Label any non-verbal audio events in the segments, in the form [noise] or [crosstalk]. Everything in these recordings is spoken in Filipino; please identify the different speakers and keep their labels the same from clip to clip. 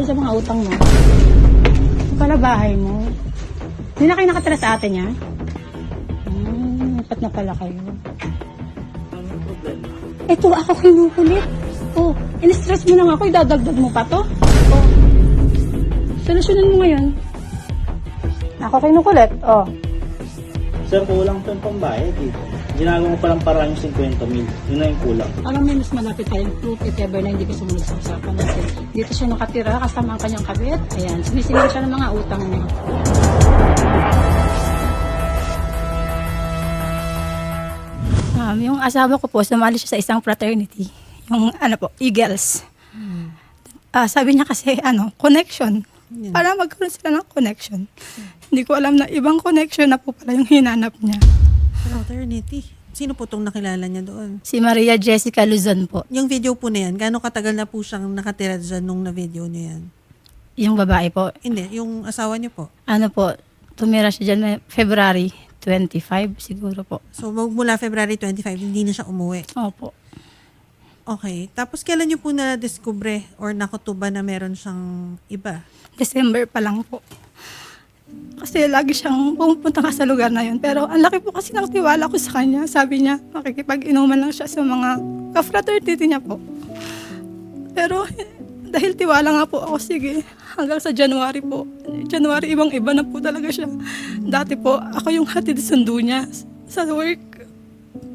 Speaker 1: magbayad sa mga utang mo. Pala bahay mo. Hindi na kayo nakatira sa atin niya? Hmm, lipat na pala kayo. Ito, ako kinukulit. Oh, in-stress mo na ako, idadagdag mo pa to. Oh. Solusyonan mo ngayon. Ako kinukulit. Oh.
Speaker 2: Sir, kulang pa yung pambayad eh. Ginagawa mo palang parang yung 50 mil. Yun na yung kulang.
Speaker 1: Alam mo, mas malapit tayong proof if ever na hindi ka sumunod sa usapan natin. Dito siya nakatira kasama ang kanyang kabit. Ayan, sinisingil siya ng mga utang niya. Um, yung asawa ko po, sumali siya sa isang fraternity. Yung ano po, Eagles. Ah, sabi niya kasi, ano, connection. Para magkaroon sila ng connection. Hindi ko alam na ibang connection na po pala yung hinanap niya.
Speaker 3: Fraternity. Sino po itong nakilala niya doon?
Speaker 1: Si Maria Jessica Luzon po.
Speaker 3: Yung video po na yan, gaano katagal na po siyang nakatira dyan nung na-video niyo yan?
Speaker 1: Yung babae po.
Speaker 3: Hindi, yung asawa niyo po.
Speaker 1: Ano po, tumira siya dyan February 25 siguro po.
Speaker 3: So, mula February 25, hindi na siya umuwi.
Speaker 1: Opo.
Speaker 3: Okay. Tapos, kailan niyo po na-discover or nakutuba na meron siyang iba?
Speaker 1: December pa lang po. Kasi lagi siyang pumupunta ka sa lugar na yun. Pero ang laki po kasi ng tiwala ko sa kanya. Sabi niya, makikipag-inuman lang siya sa mga ka-fraternity niya po. Pero dahil tiwala nga po ako, sige, hanggang sa January po. January, ibang-iba na po talaga siya. Dati po, ako yung hatid sundo niya sa work.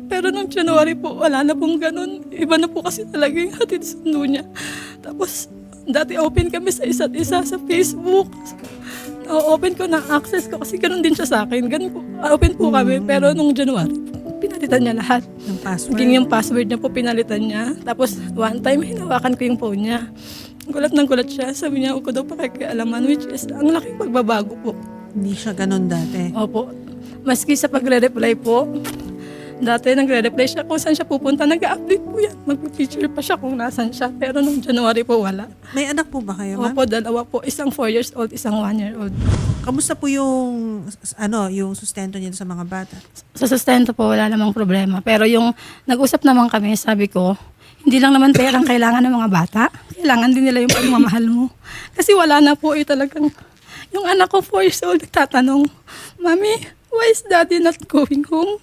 Speaker 1: Pero nung January po, wala na pong ganun. Iba na po kasi talaga yung hatid sundo niya. Tapos, dati open kami sa isa't isa sa Facebook. Open ko na access ko kasi ganun din siya sa akin. Ganun po, open po kami. Pero nung January, pinalitan niya lahat.
Speaker 3: Ng password?
Speaker 1: Naging yung password niya po, pinalitan niya. Tapos, one time, hinawakan ko yung phone niya. Gulat ng gulat siya. Sabi niya, ako daw pakikialaman, which is, ang laking pagbabago po.
Speaker 3: Hindi siya ganun dati.
Speaker 1: Opo. Maski sa pagre-reply po, dati nagre-reply siya kung saan siya pupunta. Nag-update po yan. Mag-picture pa siya kung nasan siya. Pero nung January po, wala.
Speaker 3: May anak po ba kayo, ma'am?
Speaker 1: Opo, dalawa po. Isang 4 years old, isang 1 year old.
Speaker 3: Kamusta po yung, ano, yung sustento niya sa mga bata?
Speaker 1: Sa sustento po, wala namang problema. Pero yung nag-usap naman kami, sabi ko, hindi lang naman perang kailangan ng mga bata. Kailangan din nila yung pagmamahal mo. Kasi wala na po eh talagang... Yung anak ko, 4 years old, nagtatanong, Mami, why is daddy not going home?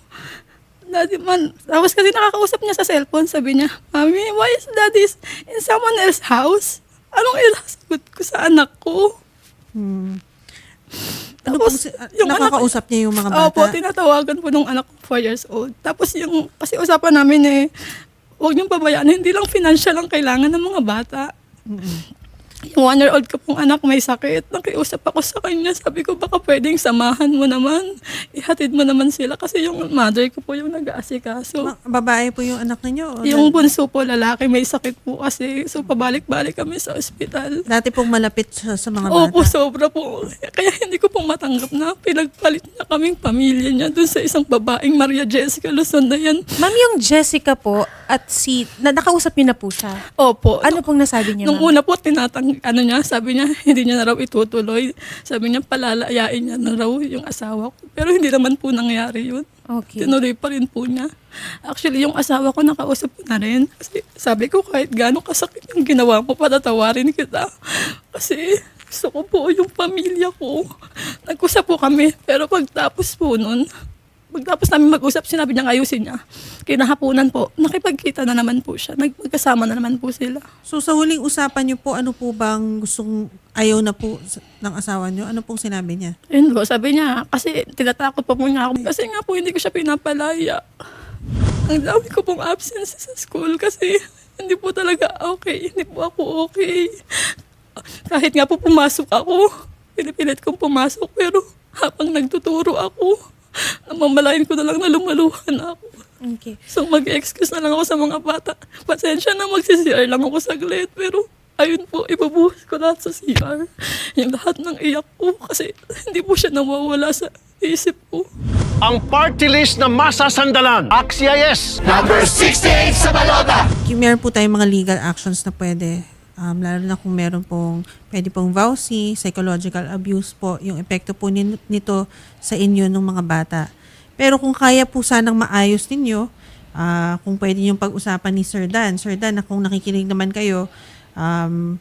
Speaker 1: Daddy man, tapos kasi nakakausap niya sa cellphone, sabi niya, Mami, why is daddy in someone else's house? Anong ilasagot ko sa anak ko?
Speaker 3: Hmm. Ano
Speaker 1: Tapos,
Speaker 3: pong ah,
Speaker 1: yung anak-
Speaker 3: nakakausap niya yung mga bata?
Speaker 1: Opo, tinatawagan po nung anak ko 4 years old. Tapos yung, kasi usapan namin eh, huwag niyong pabayaan, hindi lang financial ang kailangan ng mga bata. Yung one year old ko pong anak may sakit. Nakiusap ako sa kanya. Sabi ko, baka pwedeng samahan mo naman. Ihatid mo naman sila. Kasi yung mother ko po yung nag-aasikaso.
Speaker 3: Ma- babae po yung anak ninyo? o
Speaker 1: Yung
Speaker 3: dal-
Speaker 1: bunso po lalaki may sakit po kasi. So pabalik-balik kami sa ospital.
Speaker 3: Dati pong malapit siya sa mga bata?
Speaker 1: Opo, sobra po. Kaya hindi ko po matanggap na pinagpalit niya kaming pamilya niya dun sa isang babaeng Maria Jessica Luzon na yan.
Speaker 4: Ma'am, yung Jessica po at si... Na, nakausap niyo na po siya.
Speaker 1: Opo.
Speaker 4: Ano pong nasabi niya,
Speaker 1: Nung
Speaker 4: ma'am?
Speaker 1: una po, tinatang, ano niya, sabi niya, [laughs] hindi niya na raw itutuloy. Sabi niya, palalayain niya na raw yung asawa ko. Pero hindi naman po nangyari yun.
Speaker 4: Okay.
Speaker 1: Tinuloy pa rin po niya. Actually, yung asawa ko nakausap ko na rin. Kasi sabi ko, kahit gano'ng kasakit yung ginawa mo, patatawarin kita. Kasi gusto ko po yung pamilya ko. Nag-usap po kami. Pero pagtapos po nun, pagtapos namin mag-usap, sinabi niya ayusin niya. Kinahapunan po, nakipagkita na naman po siya. Nag- Magkasama na naman po sila.
Speaker 3: So sa huling usapan niyo po, ano po bang gustong ayaw na po sa- ng asawa niyo? Ano pong sinabi niya?
Speaker 1: Yun po, sabi niya, kasi tinatakot pa po niya ako. Kasi nga po, hindi ko siya pinapalaya. Ang dami ko pong absence sa school kasi hindi po talaga okay. Hindi po ako okay. Kahit nga po pumasok ako, pinipilit kong pumasok pero habang nagtuturo ako, namamalayan ko na lang na lumaluhan ako.
Speaker 4: Okay.
Speaker 1: So mag-excuse na lang ako sa mga bata. Pasensya na magsi-CR lang ako saglit. Pero ayun po, ibubuhos ko lahat sa CR. Yung lahat ng iyak ko kasi hindi po siya nawawala sa isip ko.
Speaker 5: ang party list na masasandalan. Axia yes!
Speaker 3: Kung meron po tayong mga legal actions na pwede, um, lalo na kung meron pong, pwede pong vowsy, psychological abuse po, yung epekto po nito sa inyo ng mga bata. Pero kung kaya po sanang maayos ninyo, ah, kung pwede yung pag-usapan ni Sir Dan, Sir Dan, kung nakikinig naman kayo, um,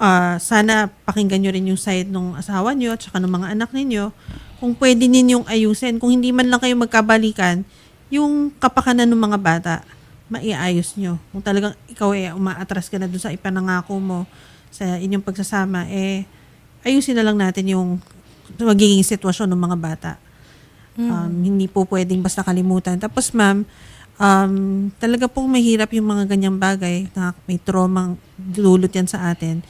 Speaker 3: ah, sana pakinggan nyo rin yung side ng asawa nyo at saka ng mga anak ninyo. Kung pwede ninyong ayusin, kung hindi man lang kayo magkabalikan, yung kapakanan ng mga bata, maiayos nyo. Kung talagang ikaw eh umaatras ka na dun sa ipanangako mo sa inyong pagsasama, eh ayusin na lang natin yung magiging sitwasyon ng mga bata. Um, hindi po pwedeng basta kalimutan. Tapos ma'am, um, talaga pong mahirap yung mga ganyang bagay na may trauma dulot yan sa atin.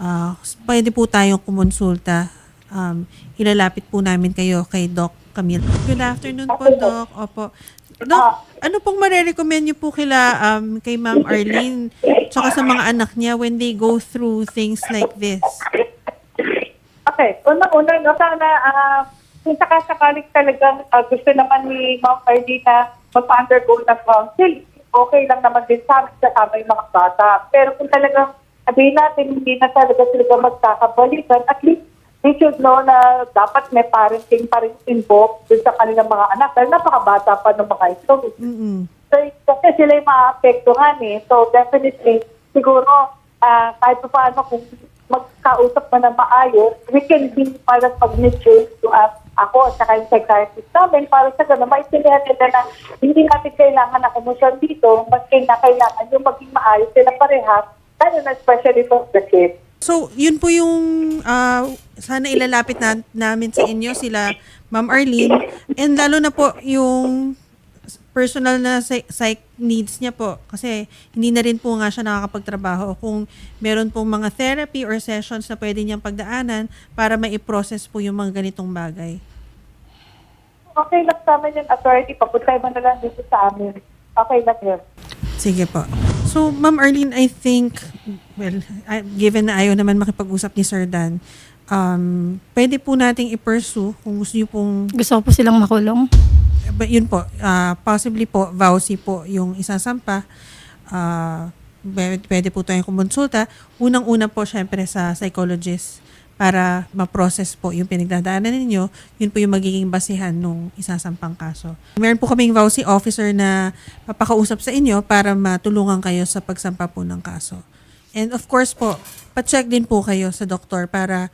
Speaker 3: Ah, pwede po tayong kumonsulta. Um, ilalapit po namin kayo kay Doc Camille. Good afternoon po, Doc. Opo. Doc, ano pong marerecommend niyo po kila um, kay Ma'am Arlene tsaka sa mga anak niya when they go through things like this?
Speaker 6: Okay, una-una, no, sana uh, kung sakasakaling talagang ah, gusto naman ni Ma'am Ardina magpa-undergo ng counsel, okay lang naman din sa amin kasama yung mga bata. Pero kung talagang sabihin natin hindi na talaga sila magkakabalikan, at least they should know na dapat may parenting pa rin involved dun sa kanilang mga anak. Dahil napakabata pa ng mga ito.
Speaker 3: Mm-mm.
Speaker 6: So, kasi sila yung maapektuhan eh. So, definitely, siguro, ah kahit pa paano kung magkausap na ng maayos, we can be para pag-change to us, ako at saka yung psychiatrist namin para sa gano'n, maintindihan nila na hindi natin kailangan ng emosyon dito, mas na kailangan yung maging maayos sila parehas, lalo na especially for the kids.
Speaker 3: So, yun po yung ah, sana ilalapit na, namin sa inyo sila Ma'am Arlene and lalo na po yung personal na psy- psych needs niya po kasi hindi na rin po nga siya nakakapagtrabaho kung meron pong mga therapy or sessions na pwede niyang pagdaanan para mai-process po yung mga ganitong bagay.
Speaker 6: Okay lang sa amin yung authority, papuntay mo na lang dito sa amin. Okay lang yun.
Speaker 3: Sige po. So, Ma'am Arlene, I think, well, given na ayaw naman makipag-usap ni Sir Dan, um, pwede po nating i-pursue kung gusto niyo pong
Speaker 1: Gusto ko po silang makulong.
Speaker 3: But yun po, ah, possibly po, vowsy po yung isasampa. Uh, pwede po tayong kumonsulta. Unang-una po, syempre, sa psychologist para ma-process po yung pinagdadaanan ninyo. Yun po yung magiging basihan nung isasampang kaso. Meron po kaming vowsy officer na papakausap sa inyo para matulungan kayo sa pagsampa po ng kaso. And of course po, pa-check din po kayo sa doktor para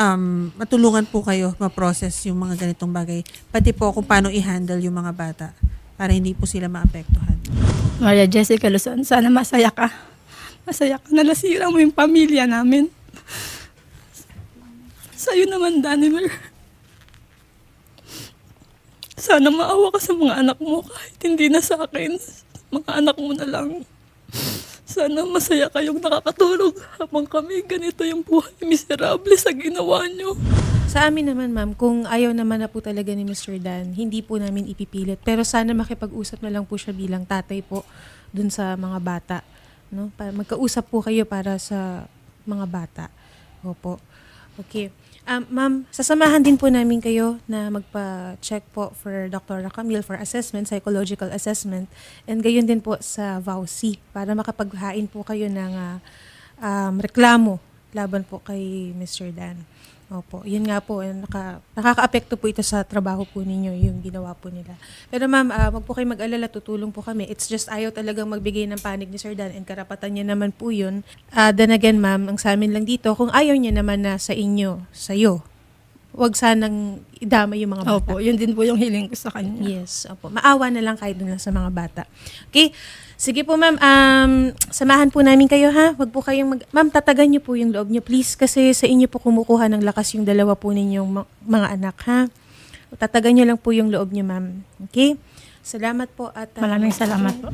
Speaker 3: um, matulungan po kayo ma-process yung mga ganitong bagay. Pati po kung paano i-handle yung mga bata para hindi po sila maapektuhan.
Speaker 1: Maria Jessica Luzon, sana masaya ka. Masaya ka na nasira mo yung pamilya namin. Sa'yo naman, Danimer. Sana maawa ka sa mga anak mo kahit hindi na sa akin. Mga anak mo na lang. Sana masaya kayong nakakatulog habang kami ganito yung buhay miserable sa ginawa nyo.
Speaker 4: Sa amin naman, ma'am, kung ayaw naman na po talaga ni Mr. Dan, hindi po namin ipipilit. Pero sana makipag-usap na lang po siya bilang tatay po dun sa mga bata. No? Para magkausap po kayo para sa mga bata. Opo. Okay. Um, ma'am, sasamahan din po namin kayo na magpa-check po for Dr. Camille for assessment, psychological assessment, and gayon din po sa VAUC para makapaghain po kayo ng ah, um, reklamo laban po kay Mr. Dan. Opo, yun nga po, eh, naka, nakaka-apekto po ito sa trabaho po ninyo, yung ginawa po nila. Pero ma'am, uh, wag po kayo mag-alala, tutulong po kami. It's just ayaw talagang magbigay ng panig ni Sir Dan and karapatan niya naman po yun. Uh, then again ma'am, ang sa amin lang dito, kung ayaw niya naman na sa inyo, sa'yo, wag sanang idama yung mga bata.
Speaker 1: Opo, yun din po yung hiling ko sa kanya.
Speaker 4: Yes, opo. Maawa na lang kayo dun lang sa mga bata. Okay? Sige po, ma'am. Um, samahan po namin kayo, ha? Wag po kayong mag... Ma'am, tatagan niyo po yung loob niyo, please. Kasi sa inyo po kumukuha ng lakas yung dalawa po ninyong mga anak, ha? Tatagan niyo lang po yung loob niyo, ma'am. Okay? Salamat po at... uh,
Speaker 1: Maraming salamat po.